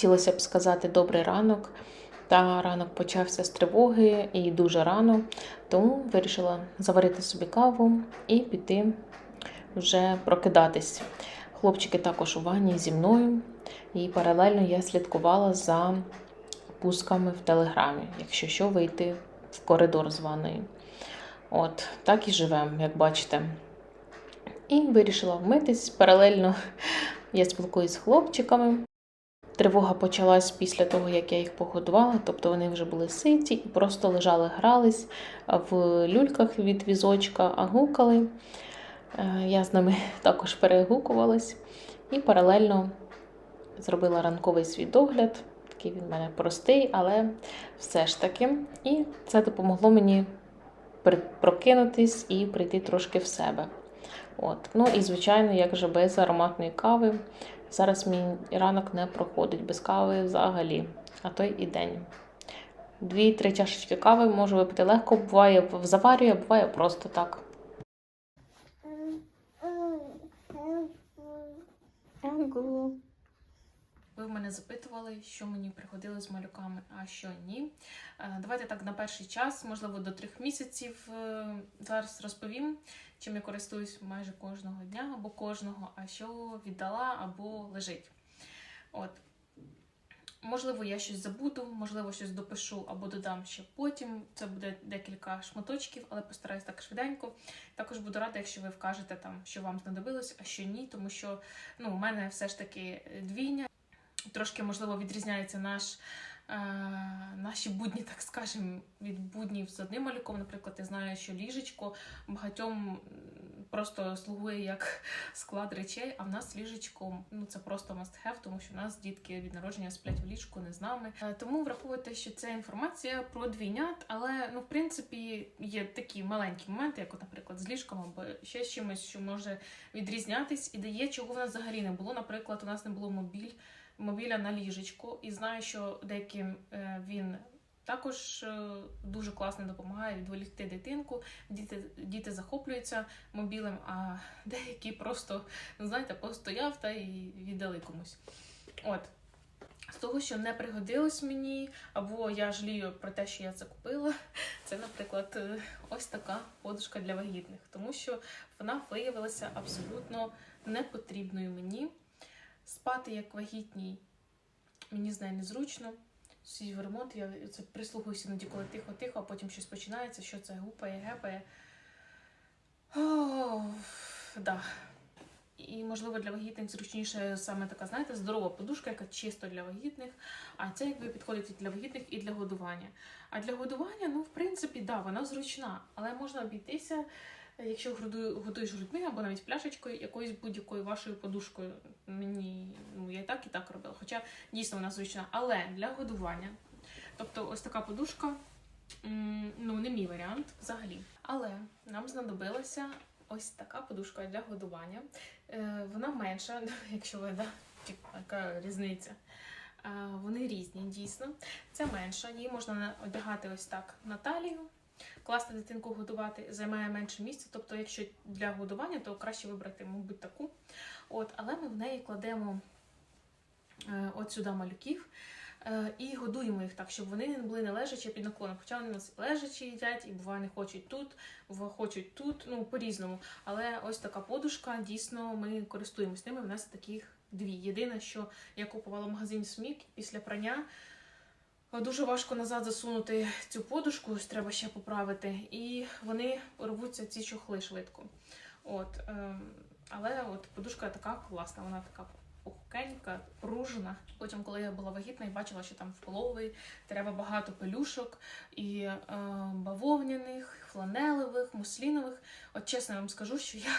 хотілося б сказати добрий ранок. Та ранок почався з тривоги і дуже рано, тому вирішила заварити собі каву і піти вже прокидатись. Хлопчики також у ванні зі мною, і паралельно я слідкувала за пусками в телеграмі, якщо що, вийти в коридор з ванною. От, так і живемо, як бачите. І вирішила вмитись. Паралельно я спілкуюсь з хлопчиками. Тривога почалась після того, як я їх погодувала, тобто вони вже були ситі і просто лежали, грались в люльках від візочка, а гукали. Е, Я з ними також перегукувалась і паралельно зробила ранковий свій догляд. Такий він в мене простий, але все ж таки. І це допомогло мені прокинутись і прийти трошки в себе. От. Ну і звичайно, як же без ароматної кави. Зараз мій ранок не проходить без кави взагалі, а то й і день. Дві-три чашечки кави можу випити легко, буває в заварію, а буває просто так. Ви в мене запитували, що мені приходило з малюками, а що ні. Е, Давайте так на перший час, можливо, до трьох місяців. е, Зараз розповім, чим я користуюсь майже кожного дня або кожного, а що віддала або лежить. От. Можливо, я щось забуду, можливо, щось допишу або додам ще потім. Це буде декілька шматочків, але постараюсь так швиденько. Також буду рада, якщо ви вкажете там, що вам знадобилось, а що ні, тому що ну, у мене все ж таки двійня. Трошки, можливо, відрізняється наш, е, наші будні, так скажемо, від буднів з одним малюком. Наприклад, я знаю, що ліжечко багатьом просто слугує як склад речей, а в нас ліжечко ну це просто must have, тому що в нас дітки від народження сплять в ліжку не з нами. Е, Тому враховуйте, що це інформація про двійнят, але ну в принципі є такі маленькі моменти, як, наприклад, з ліжком або ще з чимось, що може відрізнятись і дає, чого в нас взагалі не було. Наприклад, у нас не було мобіль мобіля на ліжечку, і знаю, що деяким е, він також е, дуже класно допомагає відволікти дитинку. Діти, діти захоплюються мобілем, а деякі просто, ну знаєте, постояв та і віддали комусь. От. З того, що не пригодилось мені, або я жалію про те, що я це купила, це, наприклад, е, ось така подушка для вагітних, тому що вона виявилася абсолютно непотрібною мені. Спати як вагітній мені з нею незручно. Сидіть в ремонт, я це прислухаюся іноді, коли тихо-тихо, а потім щось починається, що це гупає, гепає. О, да. І, можливо, для вагітних зручніше саме така, знаєте, здорова подушка, яка чисто для вагітних. А це якби підходить і для вагітних, і для годування. А для годування, ну, в принципі, да, вона зручна, але можна обійтися, якщо годуєш грудьми або навіть пляшечкою, якоюсь будь-якою вашою подушкою. Мені ну, я і так і так робила. Хоча дійсно вона зручна. Але для годування, тобто ось така подушка, ну, не мій варіант взагалі. Але нам знадобилася ось така подушка для годування. Е, Вона менша, якщо ви да, яка різниця. Е, Вони різні, дійсно. Це менша, її можна одягати ось так на талію, класти дитинку годувати, займає менше місця. Тобто, якщо для годування, то краще вибрати, мабуть, таку. От, але ми в неї кладемо е, от сюди малюків. е, І годуємо їх так, щоб вони не були не лежачі під наклоном. Хоча вони у нас лежачі їдять, і буває не хочуть тут, хочуть тут, ну по-різному. Але ось така подушка, дійсно, ми користуємось ними. У нас таких дві. Єдине, що я купувала в магазині Смік після прання. Дуже важко назад засунути цю подушку, треба ще поправити. І вони рвуться ці чохли швидко. От, ем, але от подушка така класна, вона така пухкенька, пружна. Потім, коли я була вагітна і бачила, що там в половий треба багато пелюшок і е, бавовняних, фланелевих, муслінових. От чесно я вам скажу, що я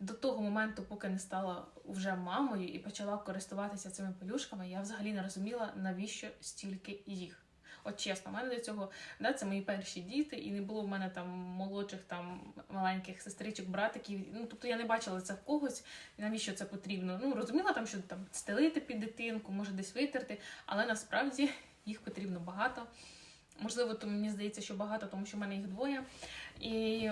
до того моменту, поки не стала вже мамою і почала користуватися цими пелюшками, я взагалі не розуміла, навіщо стільки їх. От чесно, в мене до цього да, це мої перші діти, і не було в мене там молодших там маленьких сестричок, братиків. Ну тобто я не бачила це в когось, навіщо це потрібно. Ну розуміла там, що там стелити під дитинку, може десь витерти, але насправді їх потрібно багато. Можливо, то мені здається, що багато, тому що в мене їх двоє. І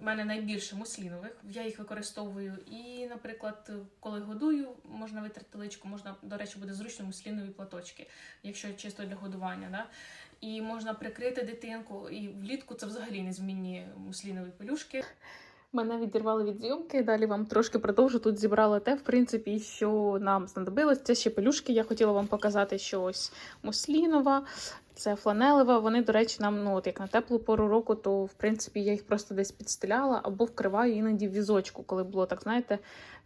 в мене найбільше муслінових. Я їх використовую. І, наприклад, коли годую, можна витерти личку, можна, до речі, буде зручно муслінові платочки, якщо чисто для годування. Да? І можна прикрити дитинку. І влітку це взагалі незмінні муслінові пелюшки. Мене відірвали від зйомки. Далі вам трошки продовжу. Тут зібрала те, в принципі, що нам знадобилось. Це ще пелюшки. Я хотіла вам показати, що ось муслінова, це фланелева. Вони, до речі, нам, ну от як на теплу пору року, то в принципі я їх просто десь підстеляла або вкриваю іноді в візочку, коли було так, знаєте,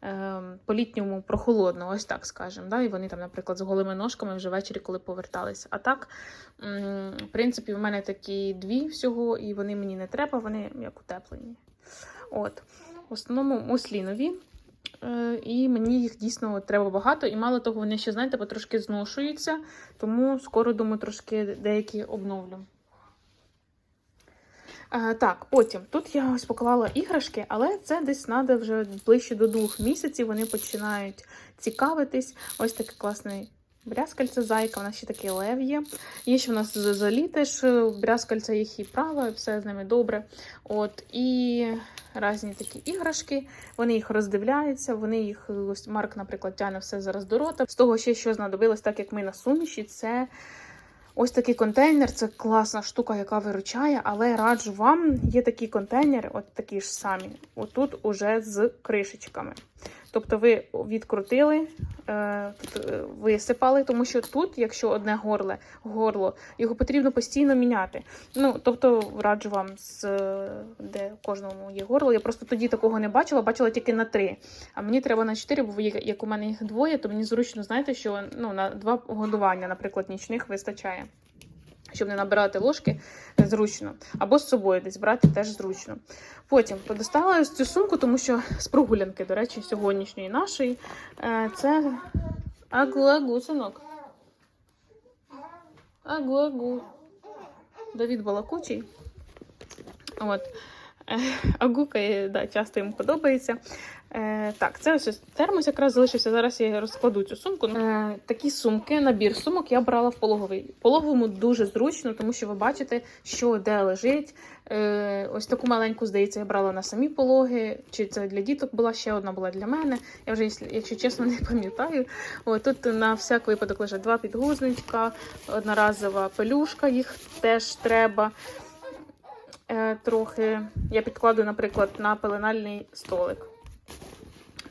ем, по-літньому прохолодно, ось так скажемо. Да? І вони там, наприклад, з голими ножками вже ввечері, коли поверталися. А так, в принципі, в мене такі дві всього, і вони мені не треба, вони як утеплені. От. В основному муслінові. Е, І мені їх дійсно треба багато. І мало того, вони ще, знаєте, потрошки зношуються, тому скоро, думаю, трошки деякі обновлю. Е, так, потім тут я ось поклала іграшки, але це десь треба вже ближче до двох місяців. Вони починають цікавитись. Ось такий класний брязкальце зайка, у нас ще такий лев є. Є ще в нас зозолі теж брязкальця їх і права, все з ними добре. От, і різні такі іграшки. Вони їх роздивляються, вони їх, ось Марк, наприклад, тягне все зараз до рота. З того ще, що знадобилось, так як ми на суміші, це ось такий контейнер. Це класна штука, яка виручає, але раджу вам, є такі контейнери, от такі ж самі, отут уже з кришечками. Тобто ви відкрутили, е, е, висипали, тому що тут, якщо одне горле, горло, його потрібно постійно міняти. Ну, тобто, раджу вам, з, е, де кожному є горло. Я просто тоді такого не бачила, бачила тільки на три. А мені треба на чотири, бо як у мене їх двоє, то мені зручно, знаєте, що ну, на два годування, наприклад, нічних вистачає. Щоб не набирати ложки зручно. Або з собою десь брати теж зручно. Потім подостала цю сумку, тому що з прогулянки, до речі, сьогоднішньої нашої. е, Це агу-агу, синок. Агу-агу. Давід балакучий. От. Агукає, да, часто йому подобається. Е, так, це ось термос якраз залишився. Зараз я розкладу цю сумку. Е, такі сумки, набір сумок я брала в пологовий. Пологовому дуже зручно, тому що ви бачите, що де лежить. Е, ось таку маленьку, здається, я брала на самі пологи. Чи це для діток була ще одна була для мене. Я вже, якщо- чесно, не пам'ятаю. Тут на всяк випадок лежать два підгузничка, одноразова пелюшка, їх теж треба. Е, трохи я підкладу, наприклад, на пеленальний столик.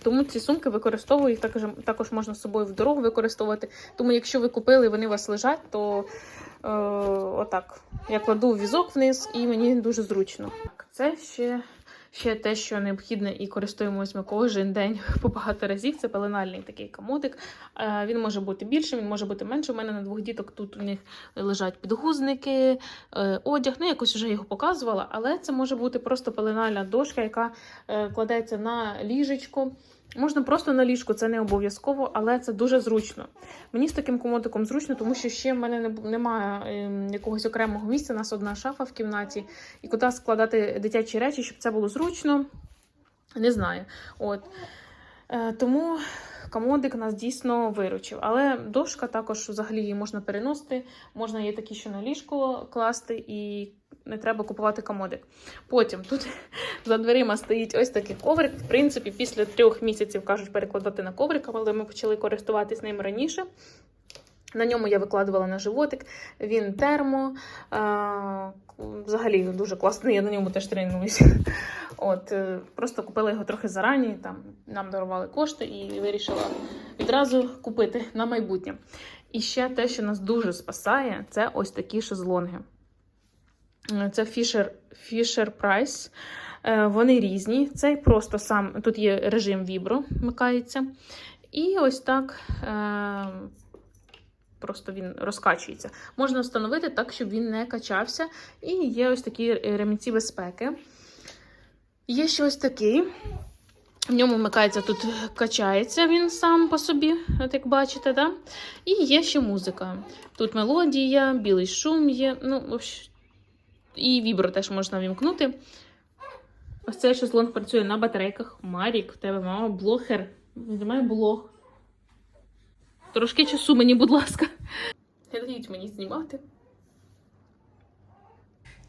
Тому ці сумки використовую, їх також, також можна з собою в дорогу використовувати. Тому, якщо ви купили і вони у вас лежать, то е, отак. Я кладу візок вниз і мені дуже зручно. Це ще, ще те, що необхідне і користуємось ми кожен день по багато разів. Це пеленальний такий комодик. Е, він може бути більшим, він може бути меншим. У мене на двох діток тут у них лежать підгузники, е, одяг. Ну, якось вже його показувала, але це може бути просто пеленальна дошка, яка е, кладеться на ліжечко. Можна просто на ліжку, це не обов'язково, але це дуже зручно. Мені з таким комодиком зручно, тому що ще в мене немає ем, якогось окремого місця. У нас одна шафа в кімнаті, і куди складати дитячі речі, щоб це було зручно. Не знаю. От. Е, тому комодик нас дійсно виручив. Але дошка також взагалі її можна переносити. Можна є такі, що на ліжко класти, і не треба купувати комодик. Потім тут за дверима стоїть ось такий коврик. В принципі, після трьох місяців кажуть перекладати на коврик, але ми почали користуватись ним раніше. На ньому я викладувала на животик. Він термо. А, взагалі дуже класний, я на ньому теж тренуюся. От, е, просто купила його трохи зарані, там нам дарували кошти і вирішила відразу купити на майбутнє. І ще те, що нас дуже спасає, це ось такі шезлонги. Е, Це Fisher, Fisher Price. Е, Вони різні. Цей просто сам тут є режим вібро, вмикається. І ось так е, просто він розкачується. Можна встановити так, щоб він не качався. І є ось такі ремінці безпеки. Є ще ось такий. В ньому вмикається тут, качається він сам по собі, от як бачите, да? І є ще музика. Тут мелодія, білий шум є. Ну, і вібро теж можна вімкнути. Ось цей шезлонг працює на батарейках. Марік, в тебе мама блогер. Знімає блог. Трошки часу мені, будь ласка. Не дають мені знімати.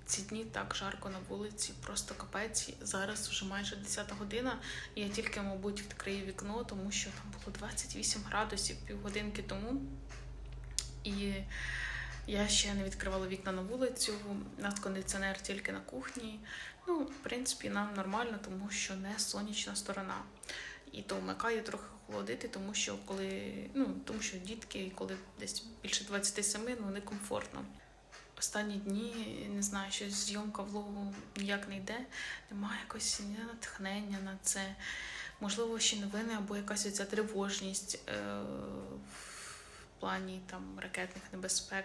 Ці дні так жарко на вулиці, просто капець. Зараз вже майже 10 година. і Я тільки, мабуть, відкрию вікно, тому що там було 28 градусів півгодинки тому. І я ще не відкривала вікна на вулицю, надкондиціонер тільки на кухні. Ну, в принципі, нам нормально, тому що не сонячна сторона. І то вмикаю трохи холодити, тому що коли ну тому що дітки, коли десь більше 27, ну некомфортно. Останні дні не знаю, що зйомка влогу ніяк не йде. Немає ні натхнення на це. Можливо, ще новини або якась оця тривожність е- в плані там ракетних небезпек,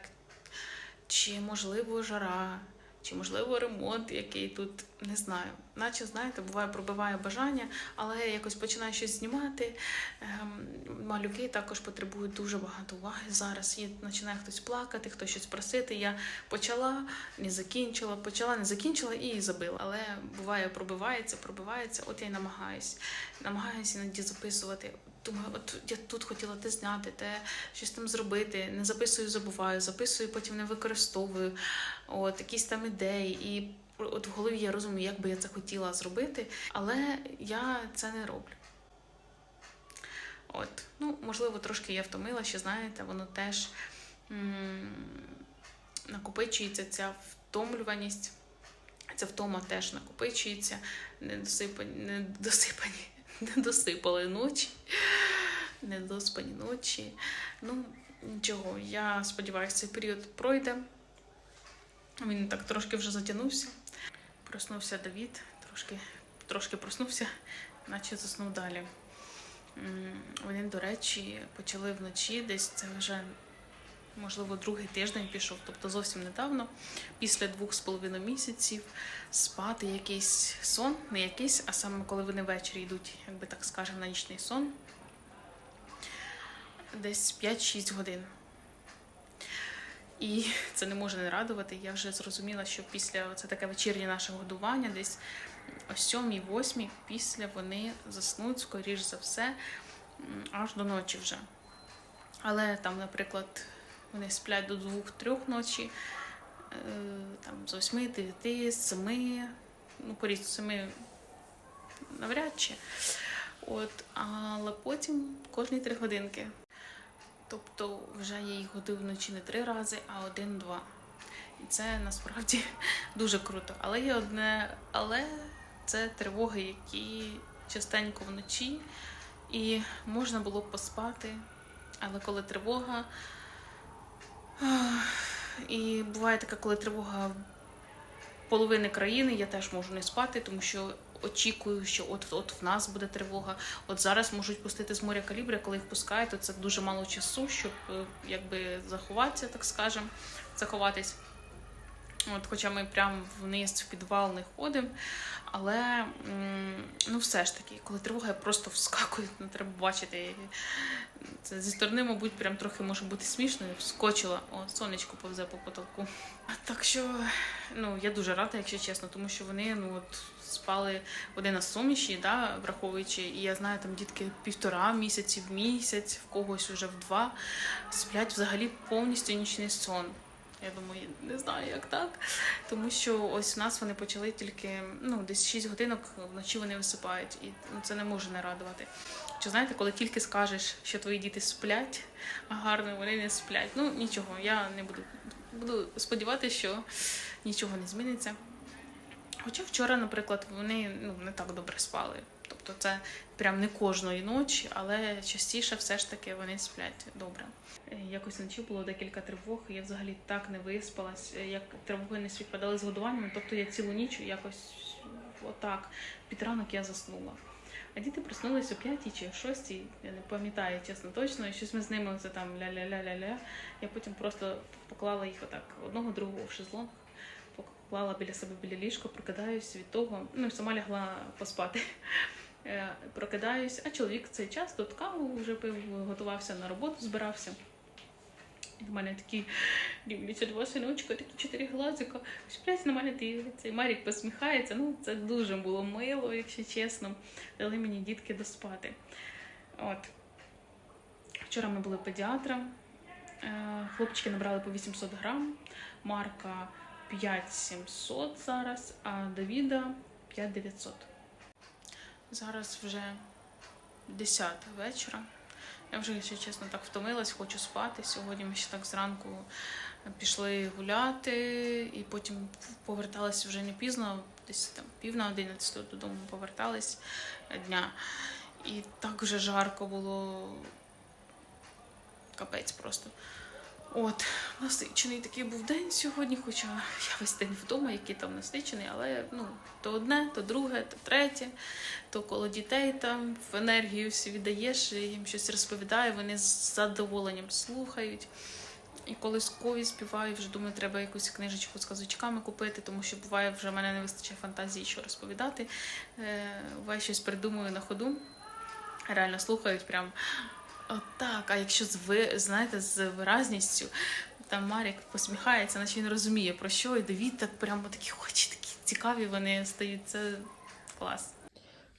чи можливо жара, чи можливо ремонт, який тут не знаю. Наче знаєте, буває пробиває бажання, але якось починаю щось знімати. Ем, малюки також потребують дуже багато уваги зараз. І починає хтось плакати, хтось щось просити. Я почала, не закінчила, почала, не закінчила і забила. Але буває, пробивається, пробивається. От я й намагаюсь. Намагаюся іноді записувати. Думаю, от я тут хотіла те зняти, те щось там зробити. Не записую, забуваю, записую, потім не використовую. От якісь там ідеї. І от в голові я розумію, як би я це хотіла зробити, але я це не роблю. От, ну, можливо, трошки я втомила, ще знаєте, воно теж м- накопичується ця втомлюваність, ця втома теж накопичується, недосипані, недосипані, недосипали ночі, недоспані ночі. Ну, нічого, я сподіваюся, цей період пройде. Він так трошки вже затягнувся. Проснувся Давід, трошки, трошки проснувся, наче заснув далі. Вони, до речі, почали вночі, десь це вже, можливо, другий тиждень пішов, тобто зовсім недавно, після двох з половиною місяців, спати якийсь сон, не якийсь, а саме коли вони ввечері йдуть, як би так скажемо, на нічний сон. Десь 5-6 годин. І це не може не радувати. Я вже зрозуміла, що після це таке вечірнє наше годування, десь о 7-8 після вони заснуть, скоріш за все, аж до ночі вже. Але там, наприклад, вони сплять до 2-3 ночі, е, там з 8, 9, з 7, ну, по 7 навряд чи. От, але потім кожні 3 годинки. Тобто вже я їх годую вночі не три рази, а один-два. І це насправді дуже круто. Але є одне, але це тривоги, які частенько вночі, і можна було б поспати. Але коли тривога. І буває таке, коли тривога половини країни, я теж можу не спати, тому що очікую, що от от в нас буде тривога. От зараз можуть пустити з моря калібри, коли їх пускають, то це дуже мало часу, щоб е, якби заховатися, так скажемо, заховатись. От, хоча ми прямо вниз в підвал не ходимо. Але ну все ж таки, коли тривога, я просто вскакую, не треба бачити. Це зі сторони, мабуть, прям трохи може бути смішно. Вскочила, о, сонечко повзе по потолку. Так що ну, я дуже рада, якщо чесно, тому що вони ну, от, спали вони на суміші, да, враховуючи, і я знаю, там дітки півтора місяці в місяць, в когось уже в два, сплять взагалі повністю нічний сон. Я думаю, не знаю, як так. Тому що ось в нас вони почали тільки ну, десь 6 годинок вночі вони висипають, і ну, це не може не радувати. Чи знаєте, коли тільки скажеш, що твої діти сплять а гарно, вони не сплять. Ну нічого, я не буду. Буду сподіватися, що нічого не зміниться. Хоча вчора, наприклад, вони ну, не так добре спали. Тобто це прям не кожної ночі, але частіше все ж таки вони сплять добре. Е, Якось вночі було декілька тривог, і я взагалі так не виспалась, е, як тривоги не співпадали з годуванням. Тобто я цілу ніч якось отак під ранок я заснула. А діти проснулися о п'ятій чи о шостій, я не пам'ятаю чесно точно, і щось ми з ними це там ля-ля-ля-ля-ля. Я потім просто поклала їх отак одного другого в шезлонг, поклала біля себе біля ліжка, прокидаюсь від того, ну сама лягла поспати. Е, Прокидаюсь, а чоловік цей час тут каву вже пив, готувався на роботу, збирався. І в мене такі дивляться два синочка, такі чотири глазика, сплять на мене дивляться. І Марік посміхається. Ну, це дуже було мило, якщо чесно. Дали мені дітки доспати. От. Вчора ми були педіатром. Е, Хлопчики набрали по 800 грам, Марка 5700 зараз, а Давіда 5900. Зараз вже 10 вечора. Я вже, якщо чесно, так втомилась, хочу спати. Сьогодні ми ще так зранку пішли гуляти, і потім поверталися вже не пізно, десь там пів на 11 додому повертались дня. І так вже жарко було. Капець просто. От, насичений такий був день сьогодні, хоча я весь день вдома, який там насичений, але ну, то одне, то друге, то третє, то коло дітей там в енергію всі віддаєш, їм щось розповідає, вони з задоволенням слухають. І коли скові співаю, вже думаю, треба якусь книжечку з казочками купити, тому що буває, вже в мене не вистачає фантазії, що розповідати. Е, буває, щось придумую на ходу. Реально слухають прям отак. А якщо з ви знаєте, з виразністю, там Марік посміхається, наче він розуміє про що, і Давід так прямо такі очі, такі цікаві вони стають. Це клас.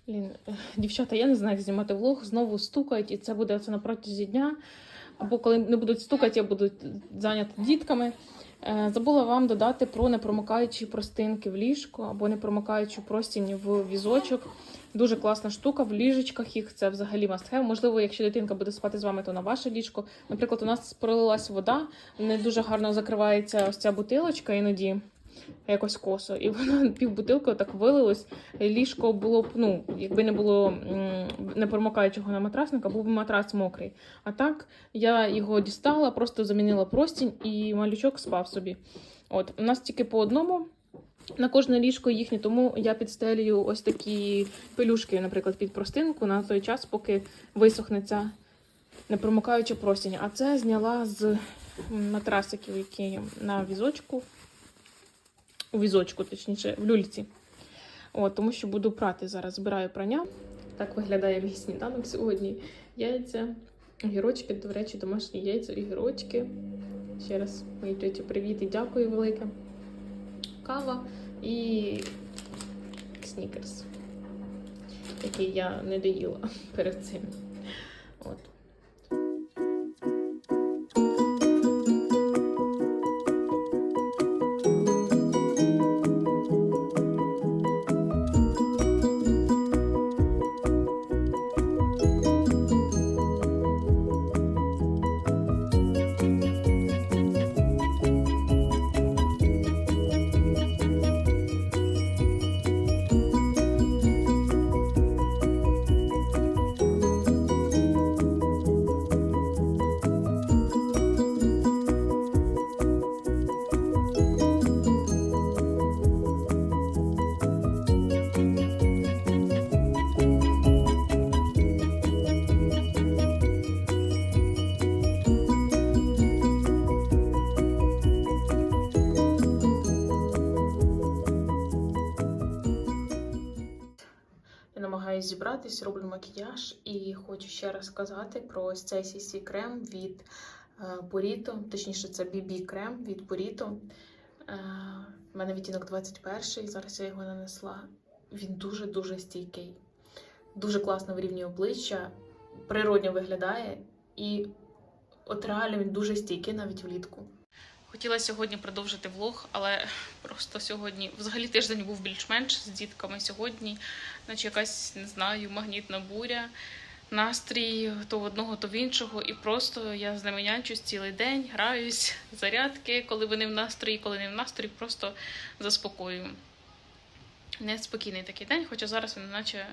Блін, е, дівчата, я не знаю, як знімати влог, знову стукають, і це буде це на протязі дня. Або коли не будуть стукати, я буду зайнята дітками. Е, Забула вам додати про непромокаючі простинки в ліжку або непромокаючу простінь в візочок. Дуже класна штука в ліжечках їх. Це взагалі must have. Можливо, якщо дитинка буде спати з вами, то на ваше ліжко. Наприклад, у нас пролилась вода, не дуже гарно закривається ось ця бутилочка іноді. Якось косо, і воно півбутилки так вилилось. Ліжко було б, ну, якби не було м, непромокаючого на матрасника, був би матрац мокрий. А так я його дістала, просто замінила простінь, і малючок спав собі. От, у нас тільки по одному. На кожне ліжко їхнє, тому я підстелюю ось такі пелюшки, наприклад, під простинку на той час, поки висохне ця непромокаюча простінь. А це зняла з матрасиків, які на візочку, у візочку, точніше, в люльці. От, тому що буду прати зараз. Збираю прання. Так виглядає мій сніданок сьогодні. Яйця, огірочки, до речі, домашні яйця, огірочки. Ще раз моїй тьоті привіт і дякую велике. Кава і снікерс, який я не доїла перед цим. От. Намагаюся роблю макіяж і хочу ще раз сказати про цей CC крем від е, точніше, це BB крем від Purito. Е, в мене відтінок 21, зараз я його нанесла. Він дуже-дуже стійкий, дуже класно вирівнює обличчя, природньо виглядає і от реально він дуже стійкий навіть влітку. Хотіла сьогодні продовжити влог, але просто сьогодні, взагалі тиждень був більш-менш з дітками. Сьогодні, наче якась, не знаю, магнітна буря, настрій то в одного, то в іншого. І просто я з ними нянчусь цілий день, граюсь, зарядки, коли вони в настрої, коли не в настрої, просто заспокоюю. Неспокійний такий день, хоча зараз вони наче.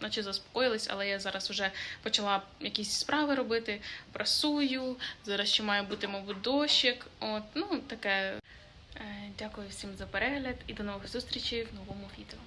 Наче заспокоїлись, але я зараз вже почала якісь справи робити, прасую. Зараз ще має бути, мабуть, дощик. От, ну таке. Е, Дякую всім за перегляд і до нових зустрічей в новому відео.